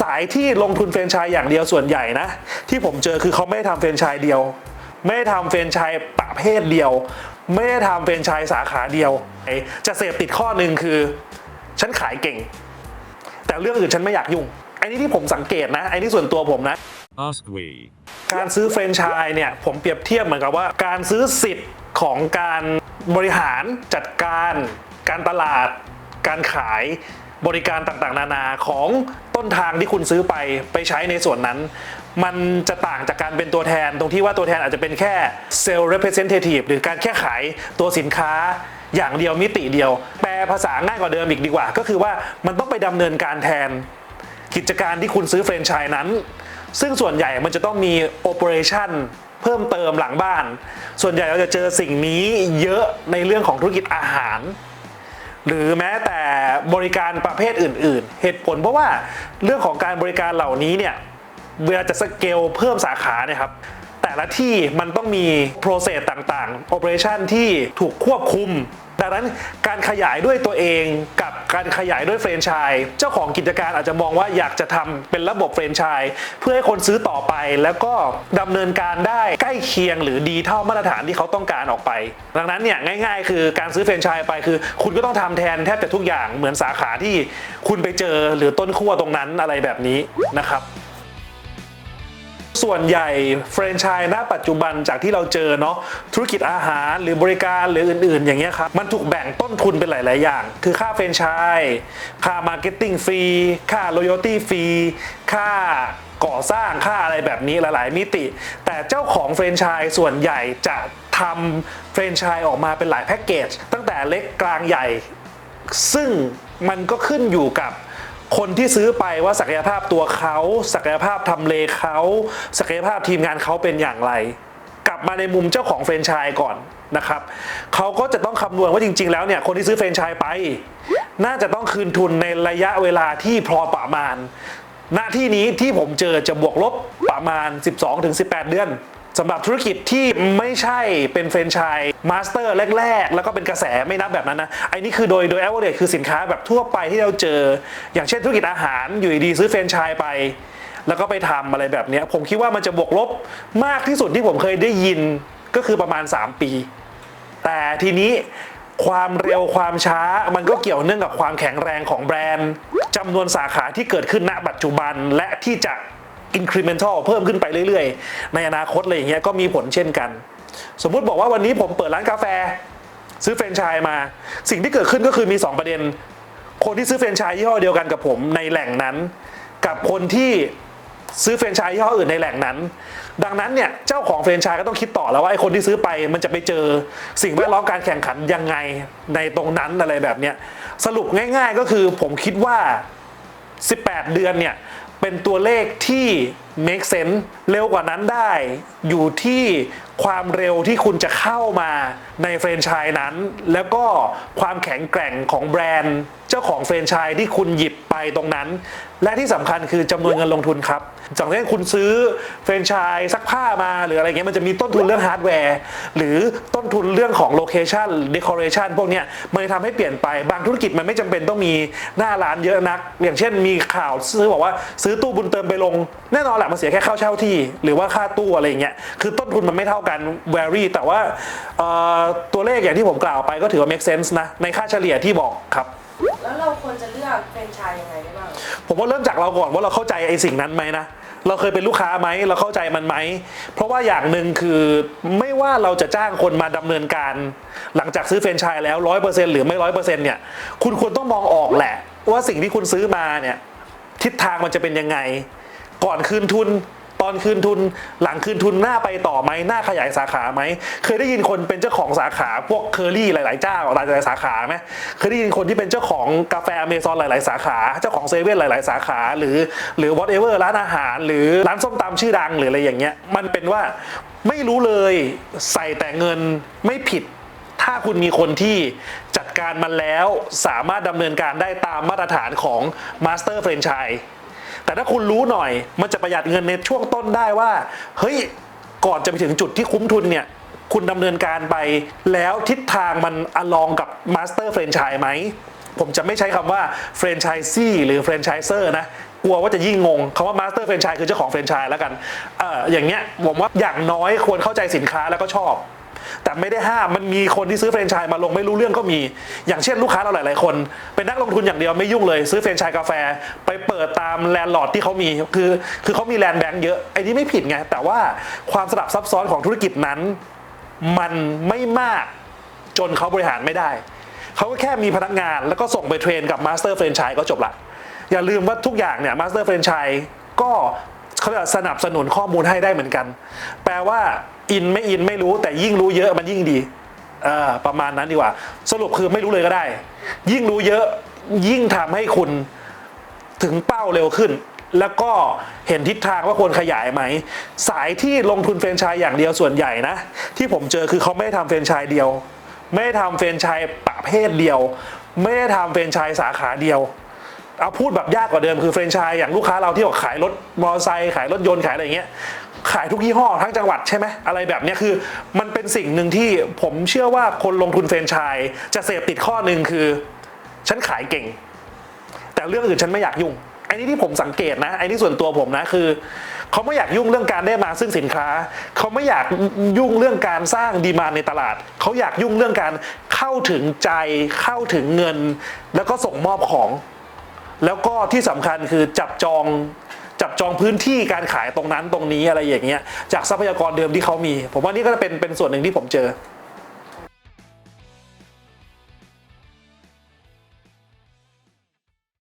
สายที่ลงทุนแฟรนไชส์อย่างเดียวส่วนใหญ่นะ ที่ผมเจอคือเขาไม่ได้ทำแฟรนไชส์เดียว ไม่ได้ทำแฟรนไชส์ประเภทเดียว ไม่ได้ทำแฟรนไชส์สาขาเดียว จะเสพติดข้อหนึ่งคือฉันขายเก่ง แต่เรื่องอื่นฉันไม่อยากยุ่งไอ้นี่ที่ผมสังเกตนะไอ้นี่ส่วนตัวผมนะ Ask we. การซื้อแฟรนไชส์เนี่ยผมเปรียบเทียบเหมือนกับว่าการซื้อสิทธิ์ของการบริหารจัดการ การตลาด การขาย บริการต่างๆ นานาของต้นทางที่คุณซื้อไปไปใช้ในส่วนนั้น มันจะต่างจากการเป็นตัวแทน ตรงที่ว่าตัวแทนอาจจะเป็นแค่เซลล์ representative หรือการแค่ขายตัวสินค้าอย่างเดียวมิติเดียว แปลภาษาง่ายกว่าเดิมอีกดีกว่า ก็คือว่ามันต้องไปดำเนินการแทนกิจการที่คุณซื้อแฟรนไชส์นั้น ซึ่งส่วนใหญ่มันจะต้องมีโอเปอเรชั่นเพิ่มเติมหลังบ้าน ส่วนใหญ่เราจะเจอสิ่งนี้เยอะในเรื่องของธุรกิจอาหาร หรือแม้แต่บริการประเภทอื่น ๆ เหตุผลเพราะว่าเรื่องของการบริการเหล่านี้เนี่ยเวลาจะสเกลเพิ่มสาขาเนี่ยครับแต่ละที่มันต้องมี p r o c e s ต่างๆ operation ที่ถูกควบคุม ดังนั้นการขยายด้วยตัวเองกับการขยายด้วยเฟรนไชส์เจ้าของกิจการอาจจะมองว่าอยากจะทำเป็นระบบเฟรนไชส์เพื่อให้คนซื้อต่อไป แล้วก็ดำเนินการได้ใกล้เคียงหรือดีเท่ามาตรฐานที่เขาต้องการออกไป ดังนั้นเนี่ยง่าย ๆ คือการซื้อเฟรนไชส์ไปคือคุณก็ต้องทำแทนแทบจะทุกอย่างเหมือนสาขาที่คุณไปเจอหรือต้นขั้วตรงนั้นอะไรแบบนี้นะครับ ส่วนใหญ่แฟรนไชส์ณปัจจุบันจากที่เราเจอเนาะธุรกิจอาหารหรือบริการหรืออื่นๆ อย่างเงี้ยครับ มันถูกแบ่งต้นทุนเป็นหลาย ๆ อย่าง คือค่าแฟรนไชส์ค่ามาร์เก็ตติ้งฟรีค่า loyalty ฟรีค่าก่อสร้างค่าอะไรแบบนี้หลาย ๆ มิติ แต่เจ้าของแฟรนไชส์ส่วนใหญ่จะทำแฟรนไชส์ออกมาเป็นหลายแพ็กเกจตั้งแต่เล็กกลางใหญ่ ซึ่งมันก็ขึ้นอยู่กับ คนที่ซื้อไปว่าศักยภาพตัวเขา ศักยภาพทำเลเขา ศักยภาพทีมงานเขาเป็นอย่างไร กลับมาในมุมเจ้าของแฟรนไชส์ก่อนนะครับเขาก็จะต้องคำนวณว่าจริง ๆ แล้วเนี่ยคนที่ซื้อแฟรนไชส์ไป น่าจะต้องคืนทุนในระยะเวลาที่พอประมาณหน้าที่นี้ที่ผมเจอจะบวกลบประมาณ 12-18 เดือน สำหรับธุรกิจที่ไม่ใช่เป็นแฟรนไชส์มาสเตอร์แรก ๆ แล้วก็เป็นกระแสไม่นับแบบนั้นนะไอ้นี่คือโดยโดย average คือสินค้าแบบทั่วไปที่เราเจอ อย่างเช่นธุรกิจอาหารอยู่ดีๆซื้อแฟรนไชส์ไป แล้วก็ไปทำอะไรแบบนี้ผมคิดว่ามันจะบวกลบมากที่สุดที่ผมเคยได้ยินก็คือประมาณ 3 ปี แต่ทีนี้ความเร็วความช้ามันก็เกี่ยวเนื่องกับความแข็งแรงของแบรนด์จำนวนสาขาที่เกิดขึ้นณปัจจุบันและที่จะ incremental เพิ่มขึ้นไปเรื่อยๆ ในอนาคตเลยอย่างเงี้ยก็มีผลเช่นกัน สมมุติบอกว่าวันนี้ผมเปิดร้านกาแฟ ซื้อแฟรนไชส์มา สิ่งที่เกิดขึ้นก็คือมี 2 ประเด็น คนที่ซื้อแฟรนไชส์ยี่ห้อเดียวกันกับผมในแหล่งนั้น กับคนที่ซื้อแฟรนไชส์ยี่ห้ออื่นในแหล่งนั้น ดังนั้นเนี่ยเจ้าของแฟรนไชส์ก็ต้องคิดต่อแล้วว่าไอ้คนที่ซื้อไปมันจะไปเจอสิ่งแวดล้อมการแข่งขันยังไงในตรงนั้นอะไรแบบเนี้ยสรุปง่าย ๆ ก็คือผมคิดว่า 18 เดือนเนี่ย เป็นตัวเลขที่ make sense เร็วกว่านั้นได้อยู่ที่ความเร็วที่คุณจะเข้ามาในแฟรนไชส์นั้น แล้วก็ความแข็งแกร่งของแบรนด์ เจ้าของแฟรนไชส์ที่คุณหยิบไปตรงนั้น และที่สำคัญคือจำนวนเงินลงทุนครับจากเช่นคุณซื้อแฟรนไชส์ซักผ้ามาหรืออะไรเงี้ยมันจะมีต้นทุนเรื่องฮาร์ดแวร์หรือต้นทุนเรื่องของโลเคชันเดคอเรชันพวกเนี้ยมันจะทำให้เปลี่ยนไปบางธุรกิจมันไม่จำเป็นต้องมีหน้าร้านเยอะนัก อย่างเช่นมีข่าวซื้อบอกว่าซื้อตู้บุญเติมไปลงแน่นอนแหละมันเสียแค่ค่าเช่าที่ หรือว่าค่าตู้อะไรอย่างเงี้ยคือต้นทุนมันไม่เท่ากัน vary แต่ว่าเอ่อตัวเลขอย่างที่ผมกล่าวไปก็ถือว่า make sense นะในค่าเฉลี่ยที่บอกครับแล้วเราควรจะเลือกแฟรนไชส์ยังไงได้บ้างผมว่าเริ่มจากเราก่อนว่าเราเข้าใจไอ้สิ่งนั้นไหมนะเราเคยเป็นลูกค้าไหมเราเข้าใจมันไหม เพราะว่าอย่างหนึ่งคือไม่ว่าเราจะจ้างคนมาดำเนินการ หลังจากซื้อแฟรนไชส์แล้วร้อยเปอร์เซ็นต์หรือไม่ร้อยเปอร์เซ็นต์เนี่ยคุณควรต้องมองออกแหละ ว่าสิ่งที่คุณซื้อมาเนี่ยทิศทางมันจะเป็นยังไง ก่อนคืนทุน ตอนคืนทุน หลังคืนทุนหน้าไปต่อไหมหน้าขยายสาขาไหม เคยได้ยินคนเป็นเจ้าของสาขาพวกเคอรี่หลาย ๆ เจ้าหลายๆสาขาไหมเคยได้ยินคนที่เป็นเจ้าของกาแฟอเมซอนหลาย ๆ สาขา เจ้าของเซเว่นหลาย ๆ สาขา หรือหรือ whatever ร้านอาหาร หรือร้านส้มตำชื่อดังหรืออะไรอย่างเงี้ย มันเป็นว่าไม่รู้เลยใส่แต่เงินไม่ผิด ถ้าคุณมีคนที่จัดการมันแล้วสามารถดำเนินการได้ตามมาตรฐานของ Master Franchise แต่ถ้าคุณรู้หน่อย มันจะประหยัดเงินในช่วงต้นได้ว่า เฮ้ย ก่อนจะไปถึงจุดที่คุ้มทุนเนี่ย คุณดำเนินการไป แล้วทิศทางมันอลองกับ Master Franchise ไหม ผมจะไม่ใช้คำว่า Franchisee หรือ Franchiser นะกลัวว่าจะยิ่งงงคำว่ามาสเตอร์แฟรนไชส์คือเจ้าของแฟรนไชส์แล้วกัน เอออย่างเงี้ยผมว่าอย่างน้อยควรเข้าใจสินค้าแล้วก็ชอบ แต่ไม่ได้ห้ามมันมีคนที่ซื้อแฟรนไชส์มาลงไม่รู้เรื่องก็มี อย่างเช่นลูกค้าเราหลาย ๆ คน เป็นนักลงทุนอย่างเดียวไม่ยุ่งเลยซื้อแฟรนไชส์กาแฟ ไปเปิดตามแลนด์ลอร์ดที่เขามีคือ คือเขามีแลนด์แบงค์เยอะไอ้นี่ไม่ผิดไงแต่ว่าความสลับซับซ้อนของธุรกิจนั้น มันไม่มากจนเขาบริหารไม่ได้เขาก็แค่มีพนักงานแล้วก็ส่งไปเทรนกับมาสเตอร์แฟรนไชส์ก็จบละอย่าลืมว่าทุกอย่างเนี่ยมาสเตอร์แฟรนไชส์ก็ เขาเรียกว่าสนับสนุนข้อมูลให้ได้เหมือนกัน แปลว่า อินไม่อินไม่รู้แต่ยิ่งรู้เยอะมันยิ่งดีประมาณนั้นดีกว่า สรุปคือไม่รู้เลยก็ได้ ยิ่งรู้เยอะยิ่งทำให้คุณถึงเป้าเร็วขึ้น แล้วก็เห็นทิศทางว่าควรขยายไหม สายที่ลงทุนแฟรนไชส์อย่างเดียวส่วนใหญ่นะ ที่ผมเจอคือเขาไม่ได้ทำแฟรนไชส์เดียว ไม่ได้ทำแฟรนไชส์ประเภทเดียว ไม่ได้ทำแฟรนไชส์สาขาเดียว เอาพูดแบบยากกว่าเดิมคือแฟรนไชส์อย่างลูกค้าเราที่บอกขายรถมอเตอร์ไซค์ขายรถยนต์ขายอะไรอย่างเงี้ยขายทุกยี่ห้อทั้งจังหวัดใช่ไหมอะไรแบบเนี้ยคือ มันเป็นสิ่งหนึ่งที่ผมเชื่อว่าคนลงทุนแฟรนไชส์จะเสพติดข้อหนึ่งคือ ฉันขายเก่ง แต่เรื่องอื่นฉันไม่อยากยุ่งไอ้นี่ที่ผมสังเกตนะไอ้นี่ส่วนตัวผมนะคือเขาไม่อยากยุ่งเรื่องการได้มาซึ่งสินค้าเขาไม่อยากยุ่งเรื่องการสร้างดีมานในตลาดเขาอยากยุ่งเรื่องการเข้าถึงใจเข้าถึงเงิน แล้วก็ส่งมอบของ แล้วก็ที่สำคัญคือจับจองจับจองพื้นที่การขายตรงนั้นตรงนี้อะไรอย่างเงี้ยจากทรัพยากรเดิมที่เขามี ผมว่านี่ก็เป็นเป็นส่วนหนึ่งที่ผมเจอ